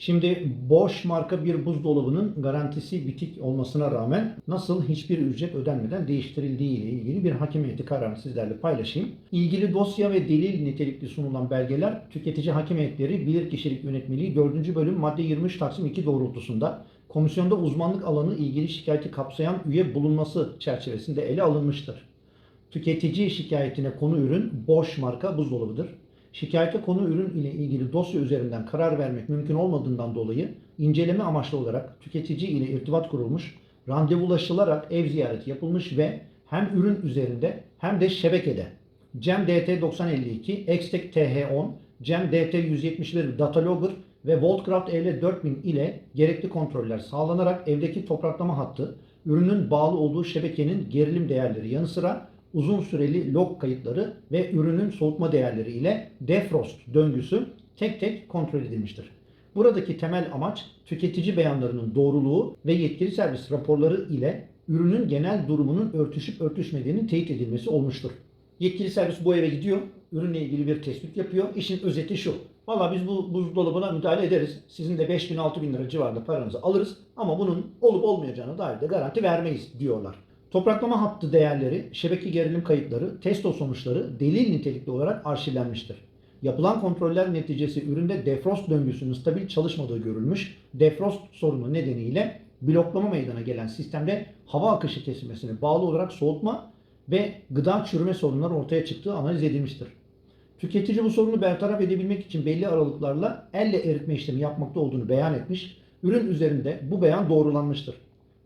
Şimdi Bosch marka bir buzdolabının garantisi bitik olmasına rağmen nasıl hiçbir ücret ödenmeden değiştirildiği ile ilgili bir hakim heyeti kararını sizlerle paylaşayım. İlgili dosya ve delil nitelikli sunulan belgeler tüketici hakim heyetleri bilirkişilik yönetmeliği 4. bölüm madde 23 Taksim 2 doğrultusunda komisyonda uzmanlık alanı ilgili şikayeti kapsayan üye bulunması çerçevesinde ele alınmıştır. Tüketici şikayetine konu ürün Bosch marka buzdolabıdır. Şikayete konu ürün ile ilgili dosya üzerinden karar vermek mümkün olmadığından dolayı inceleme amaçlı olarak tüketici ile irtibat kurulmuş, randevulaşılarak ev ziyareti yapılmış ve hem ürün üzerinde hem de şebekede. CEM DT 9052, Extek TH10, CEM DT 171 Datalogger ve Voltcraft EL 4000 ile gerekli kontroller sağlanarak evdeki topraklama hattı, ürünün bağlı olduğu şebekenin gerilim değerleri yanı sıra uzun süreli log kayıtları ve ürünün soğutma değerleri ile defrost döngüsü tek tek kontrol edilmiştir. Buradaki temel amaç tüketici beyanlarının doğruluğu ve yetkili servis raporları ile ürünün genel durumunun örtüşüp örtüşmediğinin teyit edilmesi olmuştur. Yetkili servis bu eve gidiyor, ürünle ilgili bir tespit yapıyor. İşin özeti şu. Valla biz bu buzdolabına müdahale ederiz. Sizin de 5000 6000 lira civarında paranızı alırız ama bunun olup olmayacağına dair de garanti vermeyiz diyorlar. Topraklama hattı değerleri, şebeke gerilim kayıtları, testo sonuçları delil nitelikli olarak arşivlenmiştir. Yapılan kontroller neticesi üründe defrost döngüsünün stabil çalışmadığı görülmüş. Defrost sorunu nedeniyle bloklama meydana gelen sistemde hava akışı kesilmesine bağlı olarak soğutma ve gıda çürüme sorunları ortaya çıktığı analiz edilmiştir. Tüketici bu sorunu bertaraf edebilmek için belli aralıklarla elle eritme işlemi yapmakta olduğunu beyan etmiş. Ürün üzerinde bu beyan doğrulanmıştır.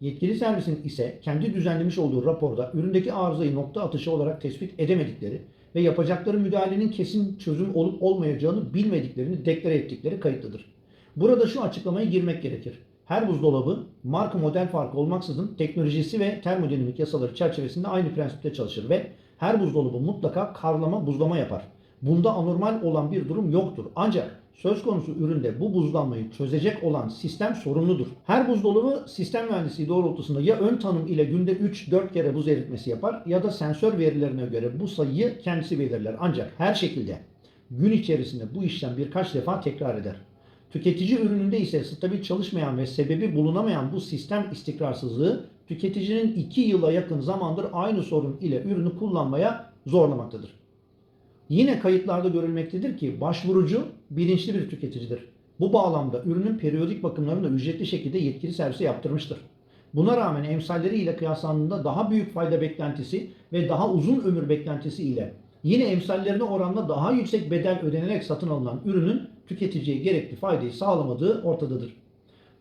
Yetkili servisin ise kendi düzenlemiş olduğu raporda üründeki arızayı nokta atışı olarak tespit edemedikleri ve yapacakları müdahalenin kesin çözüm olup olmayacağını bilmediklerini deklare ettikleri kayıtlıdır. Burada şu açıklamayı girmek gerekir. Her buzdolabı marka model farkı olmaksızın teknolojisi ve termodinamik yasaları çerçevesinde aynı prensipte çalışır ve her buzdolabı mutlaka karlama buzlama yapar. Bunda anormal olan bir durum yoktur. Ancak söz konusu üründe bu buzlanmayı çözecek olan sistem sorumludur. Her buzdolabı sistem mühendisliği doğrultusunda ya ön tanım ile günde 3-4 kere buz eritmesi yapar ya da sensör verilerine göre bu sayıyı kendisi belirler. Ancak her şekilde gün içerisinde bu işlem birkaç defa tekrar eder. Tüketici ürününde ise stabil çalışmayan ve sebebi bulunamayan bu sistem istikrarsızlığı tüketicinin 2 yıla yakın zamandır aynı sorun ile ürünü kullanmaya zorlamaktadır. Yine kayıtlarda görülmektedir ki başvurucu bilinçli bir tüketicidir. Bu bağlamda ürünün periyodik bakımlarını da ücretli şekilde yetkili servise yaptırmıştır. Buna rağmen emsalleriyle kıyaslandığında daha büyük fayda beklentisi ve daha uzun ömür beklentisi ile yine emsallerine oranla daha yüksek bedel ödenerek satın alınan ürünün tüketiciye gerekli faydayı sağlamadığı ortadadır.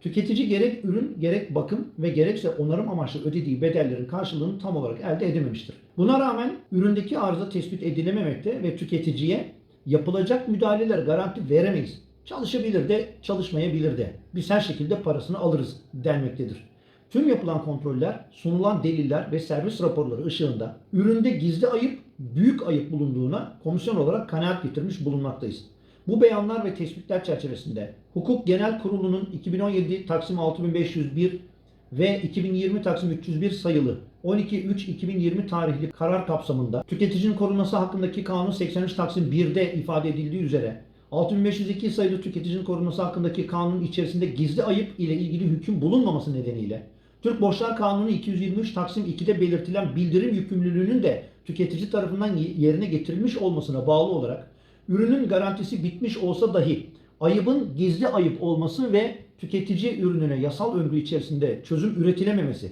Tüketici gerek ürün, gerek bakım ve gerekse onarım amaçlı ödediği bedellerin karşılığını tam olarak elde edememiştir. Buna rağmen üründeki arıza tespit edilememekte ve tüketiciye yapılacak müdahaleler garanti veremeyiz. Çalışabilir de çalışmayabilir de. Biz her şekilde parasını alırız denmektedir. Tüm yapılan kontroller, sunulan deliller ve servis raporları ışığında üründe gizli ayıp, büyük ayıp bulunduğuna komisyon olarak kanaat getirmiş bulunmaktayız. Bu beyanlar ve tespitler çerçevesinde Hukuk Genel Kurulu'nun 2017 Taksim 6501 ve 2020 Taksim 301 sayılı 12.3.2020 tarihli karar kapsamında tüketicinin korunması hakkındaki kanun 83 Taksim 1'de ifade edildiği üzere 6502 sayılı tüketicinin korunması hakkındaki kanun içerisinde gizli ayıp ile ilgili hüküm bulunmaması nedeniyle Türk Borçlar Kanunu 223 Taksim 2'de belirtilen bildirim yükümlülüğünün de tüketici tarafından yerine getirilmiş olmasına bağlı olarak ürünün garantisi bitmiş olsa dahi ayıbın gizli ayıp olması ve tüketici ürününe yasal ömrü içerisinde çözüm üretilememesi,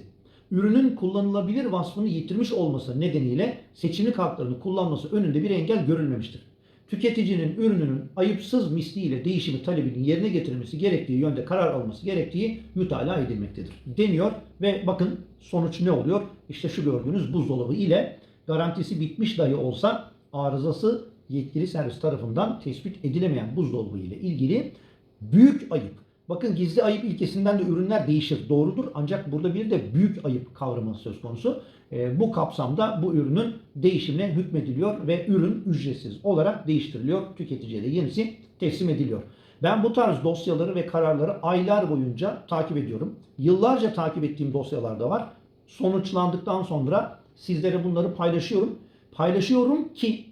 ürünün kullanılabilir vasfını yitirmiş olması nedeniyle seçimlik haklarını kullanması önünde bir engel görülmemiştir. Tüketicinin ürününün ayıpsız misliyle değişimi talebinin yerine getirilmesi gerektiği yönde karar alması gerektiği mütalaa edilmektedir. Deniyor ve bakın sonuç ne oluyor? İşte şu gördüğünüz buzdolabı ile garantisi bitmiş dahi olsa arızası yetkili servis tarafından tespit edilemeyen buzdolabı ile ilgili büyük ayıp. Bakın gizli ayıp ilkesinden de ürünler değişir. Doğrudur. Ancak burada bir de büyük ayıp kavramı söz konusu. E, bu kapsamda bu ürünün değişimine hükmediliyor ve ürün ücretsiz olarak değiştiriliyor. Tüketiciye de yenisi teslim ediliyor. Ben bu tarz dosyaları ve kararları aylar boyunca takip ediyorum. Yıllarca takip ettiğim dosyalar da var. Sonuçlandıktan sonra sizlere bunları paylaşıyorum. Paylaşıyorum ki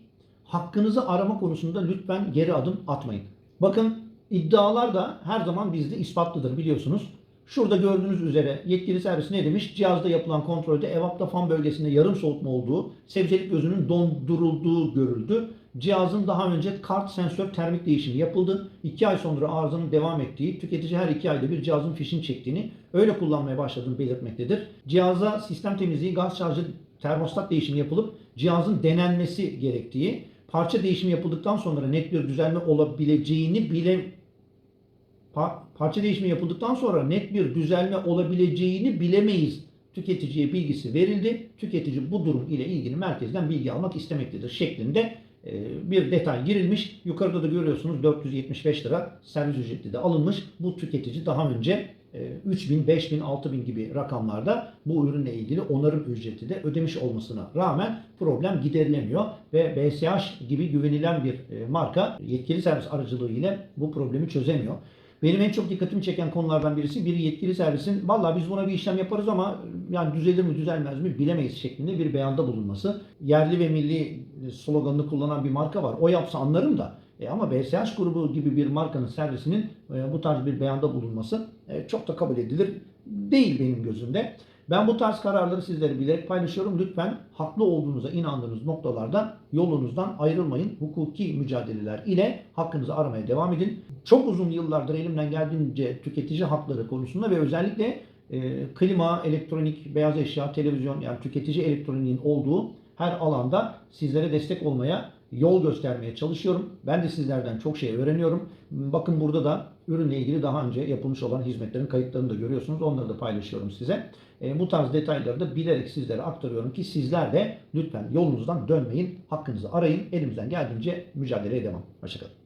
hakkınızı arama konusunda lütfen geri adım atmayın. Bakın iddialar da her zaman bizde ispatlıdır biliyorsunuz. Şurada gördüğünüz üzere yetkili servis ne demiş? Cihazda yapılan kontrolde evapta fan bölgesinde yarım soğutma olduğu, sebzelik gözünün dondurulduğu görüldü. Cihazın daha önce kart sensör termik değişimi yapıldı. 2 ay sonra arızanın devam ettiği, tüketici her 2 ayda bir cihazın fişini çektiğini, öyle kullanmaya başladığını belirtmektedir. Cihaza sistem temizliği, gaz şarjı, termostat değişimi yapılıp cihazın denenmesi gerektiği, parça değişimi yapıldıktan sonra net bir düzelme olabileceğini bile Pa- parça değişimi yapıldıktan sonra net bir düzelme olabileceğini bilemeyiz. Tüketiciye bilgisi verildi. Tüketici bu durum ile ilgili merkezden bilgi almak istemektedir şeklinde e, bir detay girilmiş. Yukarıda da görüyorsunuz 475 lira servis ücreti de alınmış. Bu tüketici daha önce 3000, 5000, 6000 gibi rakamlarda bu ürünle ilgili onarım ücreti de ödemiş olmasına rağmen problem giderilemiyor ve BSH gibi güvenilen bir e, marka yetkili servis aracılığı ile bu problemi çözemiyor. Benim en çok dikkatimi çeken konulardan birisi bir yetkili servisin vallahi biz buna bir işlem yaparız ama yani düzelir mi düzelmez mi bilemeyiz şeklinde bir beyanda bulunması. Yerli ve milli sloganını kullanan bir marka var. O yapsa anlarım da e ama BSH grubu gibi bir markanın servisinin e, bu tarz bir beyanda bulunması e, çok da kabul edilir değil benim gözümde. Ben bu tarz kararları sizlere bilerek paylaşıyorum. Lütfen haklı olduğunuza inandığınız noktalarda yolunuzdan ayrılmayın. Hukuki mücadeleler ile hakkınızı aramaya devam edin. Çok uzun yıllardır elimden geldiğince tüketici hakları konusunda ve özellikle e, klima, elektronik, beyaz eşya, televizyon yani tüketici elektroniğin olduğu her alanda sizlere destek olmaya, yol göstermeye çalışıyorum. Ben de sizlerden çok şey öğreniyorum. Bakın burada da ürünle ilgili daha önce yapılmış olan hizmetlerin kayıtlarını da görüyorsunuz. Onları da paylaşıyorum size. E, bu tarz detayları da bilerek sizlere aktarıyorum ki sizler de lütfen yolunuzdan dönmeyin. Hakkınızı arayın. Elimizden geldiğince mücadeleye devam. Hoşçakalın.